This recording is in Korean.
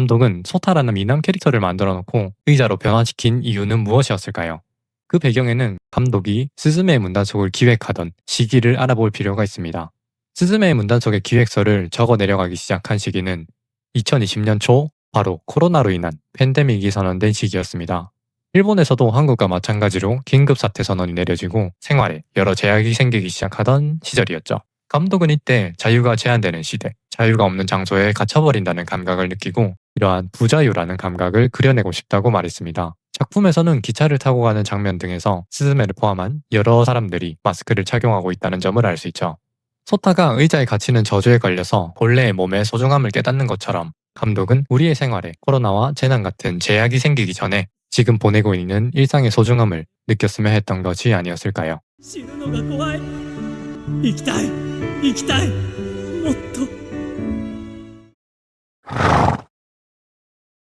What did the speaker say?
감독은 소타라는 미남 캐릭터를 만들어 놓고 의자로 변화시킨 이유는 무엇이었을까요? 그 배경에는 감독이 스즈메의 문단속을 기획하던 시기를 알아볼 필요가 있습니다. 스즈메의 문단속의 기획서를 적어 내려가기 시작한 시기는 2020년 초 바로 코로나로 인한 팬데믹이 선언된 시기였습니다. 일본에서도 한국과 마찬가지로 긴급 사태 선언이 내려지고 생활에 여러 제약이 생기기 시작하던 시절이었죠. 감독은 이때 자유가 제한되는 시대, 자유가 없는 장소에 갇혀버린다는 감각을 느끼고 이러한 부자유라는 감각을 그려내고 싶다고 말했습니다. 작품에서는 기차를 타고 가는 장면 등에서 스즈메를 포함한 여러 사람들이 마스크를 착용하고 있다는 점을 알 수 있죠. 소타가 의자에 갇히는 저주에 걸려서 본래의 몸의 소중함을 깨닫는 것처럼 감독은 우리의 생활에 코로나와 재난 같은 제약이 생기기 전에 지금 보내고 있는 일상의 소중함을 느꼈으면 했던 것이 아니었을까요?